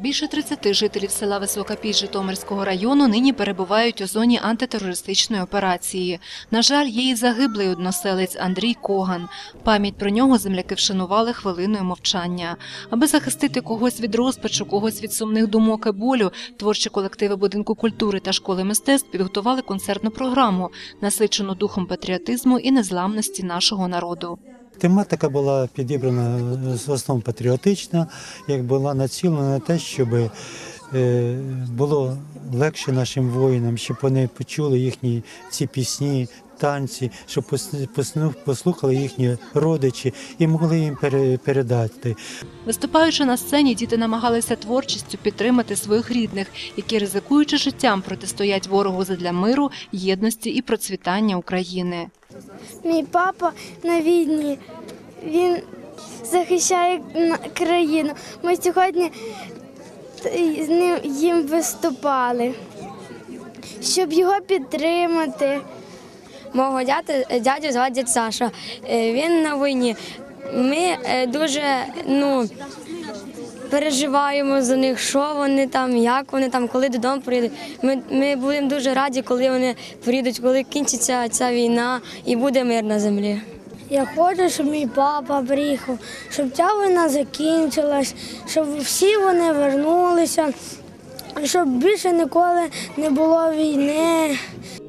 Більше 30 жителів села Висока Піч Житомирського району нині перебувають у зоні антитерористичної операції. На жаль, є і загиблий односелець Андрій Коган. Пам'ять про нього земляки вшанували хвилиною мовчання. Аби захистити когось від розпачу, когось від сумних думок і болю, творчі колективи будинку культури та школи мистецтв підготували концертну програму, насичену духом патріотизму і незламності нашого народу. Тематика була підібрана в основному патріотична, як була націлена на те, щоб е, було легше нашим воїнам, щоб вони почули їхні ці пісні, танці, щоб пос- послухали їхні родичі і могли їм передати. Виступаючи на сцені, діти намагалися творчістю підтримати своїх рідних, які ризикуючи життям протистоять ворогу задля миру, єдності і процвітання України. Мій папа на війні. Він захищає країну. Ми сьогодні з ним їм виступали, щоб його підтримати. Мого дяди, дядю звати Саша. Е, Він на війні. Ми е, дуже ну, переживаємо за них, що вони там, як вони там, коли додому приїдуть. Ми, ми будемо дуже раді, коли вони приїдуть, коли кінчиться ця війна і буде мир на землі. Я хочу, щоб мій папа приїхав, щоб ця війна закінчилась, щоб всі вони вернулися, щоб більше ніколи не було війни.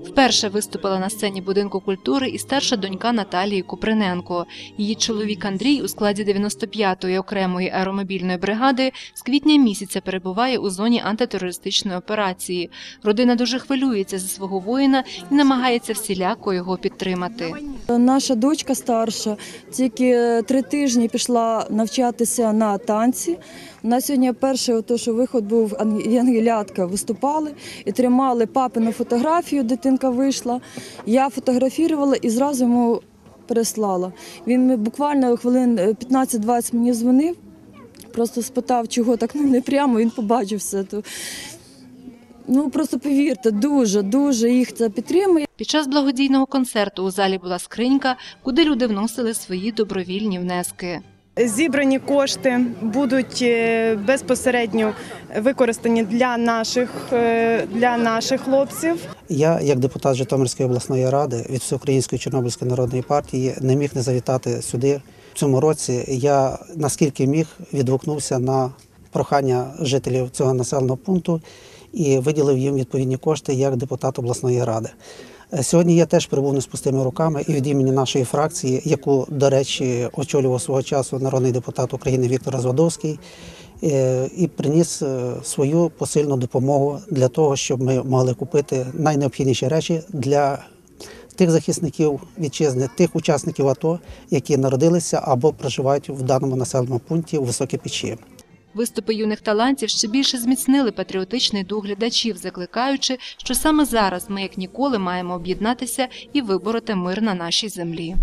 Вперше виступила на сцені будинку культури і старша донька Наталії Куприненко. Її чоловік Андрій у складі 95-ї окремої аеромобільної бригади з квітня місяця перебуває у зоні антитерористичної операції. Родина дуже хвилюється за свого воїна і намагається всіляко його підтримати. Наша дочка старша тільки три тижні пішла навчатися на танці. У нас сьогодні перший ото, що виход був ан- ангелятка, виступали і тримали папину фотографію, дитинка вийшла. Я фотографувала і зразу йому переслала. Він буквально хвилин е, 15-20 мені дзвонив, просто спитав, чого так ну, не прямо, він побачив все. То, ну просто повірте, дуже, дуже їх це підтримує. Під час благодійного концерту у залі була скринька, куди люди вносили свої добровільні внески. Зібрані кошти будуть е, безпосередньо використані для наших, е, для наших хлопців. Я, як депутат Житомирської обласної ради від Всеукраїнської Чорнобильської народної партії, не міг не завітати сюди. В цьому році я наскільки міг відгукнувся на прохання жителів цього населеного пункту і виділив їм відповідні кошти як депутат обласної ради. Е, Сьогодні я теж прибув не з пустими руками і від імені нашої фракції, яку, до речі, очолював свого часу народний депутат України Віктор Розвадовський, е, і приніс е, свою посильну допомогу для того, щоб ми могли купити найнеобхідніші речі для тих захисників вітчизни, тих учасників АТО, які народилися або проживають в даному населеному пункті у Високій Печі. Виступи юних талантів ще більше зміцнили патріотичний дух глядачів, закликаючи, що саме зараз ми як ніколи маємо об'єднатися і вибороти мир на нашій землі.